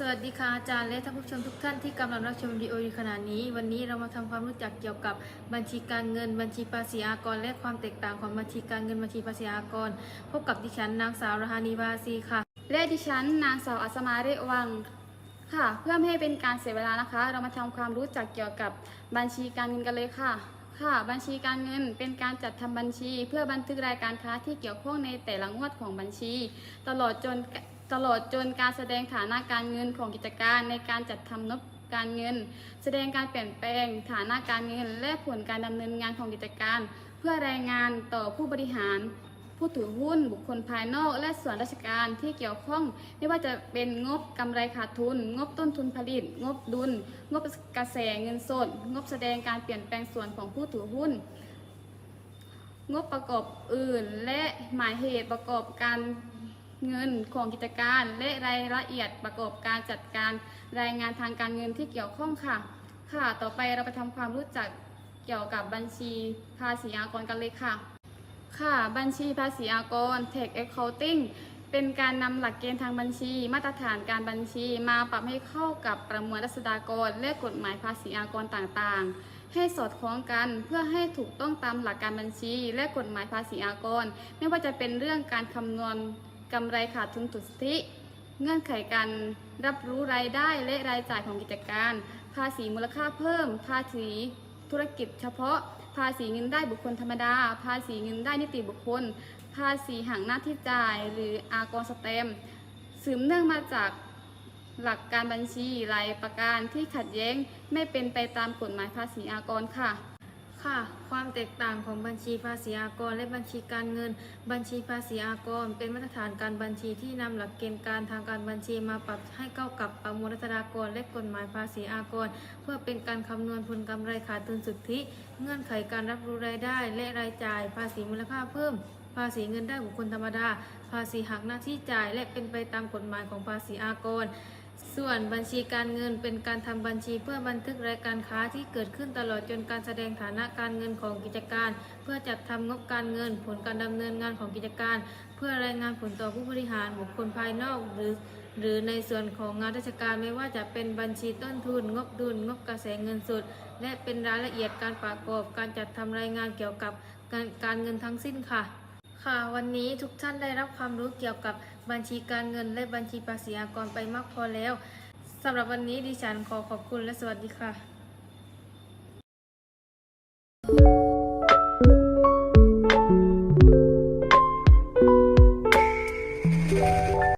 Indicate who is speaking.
Speaker 1: สวัสดีค่ะอาจารย์และท่านผู้ชมทุกท่านที่กำลังรับชมวิดีโออยู่ขณะนี้ วันนี้เรามาทำความรู้จักเกี่ยวกับบัญชีการเงินบัญชีภาษีอากร และความแตกต่างของบัญชีการเงินบัญชีภาษีอากร พบกับดิฉันนางสาวรหานีวาซีค่ะ
Speaker 2: และดิฉันนางสาวอัศมาเรวังค่ะ เพื่อไม่ให้เป็นการเสียเวลานะคะ เรามาทำความรู้จักเกี่ยวกับบัญชีการเงินกันเลยค่ะค่ะบัญชีการเงินเป็นการจัดทำบัญชี เพื่อบันทึกรายการค้าที่เกี่ยวข้องในแต่ละงวดของบัญชี ตลอดจน ตลอดจนการแสดงฐานะการเงินของกิจการในการจัดทำนบการเงิน แสดงการเปลี่ยนแปลงฐานะการเงิน และผลการดำเนินงานของกิจการ เพื่อรายงานต่อผู้บริหาร ผู้ถือหุ้น บุคคลภายนอก และส่วนราชการที่เกี่ยวข้อง ไม่ว่าจะเป็นงบกำไรขาดทุน งบต้นทุนผลิต งบดุล งบกระแสเงินสด งบแสดงการเปลี่ยนแปลงส่วนของผู้ถือหุ้น งบประกอบอื่น และหมายเหตุประกอบการ เงินของกิจการและรายละเอียดประกอบการจัดการรายงานทางการเงินที่เกี่ยวข้องค่ะ ค่ะ ต่อไปเราไปทำความรู้จักเกี่ยวกับบัญชีภาษีอากรกันเลยค่ะ ค่ะ บัญชีภาษีอากร Tax Accounting เป็นการนำหลักเกณฑ์ทางบัญชี มาตรฐานการบัญชีมาปรับให้เข้ากับประมวลรัษฎากรและกฎหมายภาษีอากรต่างๆ ให้สอดคล้องกันเพื่อให้ถูกต้องตามหลักการบัญชี และกฎหมายภาษีอากร ไม่ว่าจะเป็นเรื่องการคำนวณ กำไรขาดทุนสุทธิ เงื่อนไขการรับรู้รายได้และรายจ่ายของกิจการ ภาษีมูลค่าเพิ่ม ภาษีธุรกิจเฉพาะ ภาษีเงินได้บุคคลธรรมดา ภาษีเงินได้นิติบุคคล ภาษีหักหน้าที่จ่าย หรืออากรสเตมสืบเนื่องมาจากหลักการบัญชีหลายประการที่ขัดแย้งไม่เป็นไปตามกฎหมายภาษีอากรค่ะ
Speaker 1: ค่ะ ความแตกต่างของบัญชีภาษีอากร และบัญชีการเงิน บัญชีภาษีอากร เป็นมาตรฐานการบัญชีที่นำหลักเกณฑ์การทางการบัญชีมาปรับให้เข้ากับประมวลรัษฎากรและกฎหมายภาษีอากร เพื่อเป็นการคำนวณผลกำไรขาดทุนสุทธิ เงื่อนไขการรับรู้รายได้ และรายจ่าย ภาษีมูลค่าเพิ่ม ภาษีเงินได้บุคคลธรรมดา ภาษีหักหน้าที่จ่าย และเป็นไปตามกฎหมายของภาษีอากร ส่วนบัญชีการเงินเป็นการทำบัญชีเพื่อบันทึกรายการค้าที่เกิดขึ้นตลอดจนการแสดงฐานะการเงินของกิจการ เพื่อจัดทำงบการเงิน ผลการดำเนินงานของกิจการ เพื่อรายงานผลต่อผู้บริหารบุคคลภายนอกหรือ หรือในส่วนของงานราชการไม่ว่าจะเป็นบัญชีต้นทุน งบดุลงบกระแสเงินสดและเป็นรายละเอียดการประกอบการจัดทำรายงานเกี่ยวกับการการเงินทั้งสิ้นค่ะ ค่ะวันนี้ทุกท่านได้รับความรู้เกี่ยวกับบัญชีการเงินและบัญชีภาษีอากรไปมากพอแล้วสำหรับวันนี้ดิฉันขอขอบคุณและสวัสดีค่ะ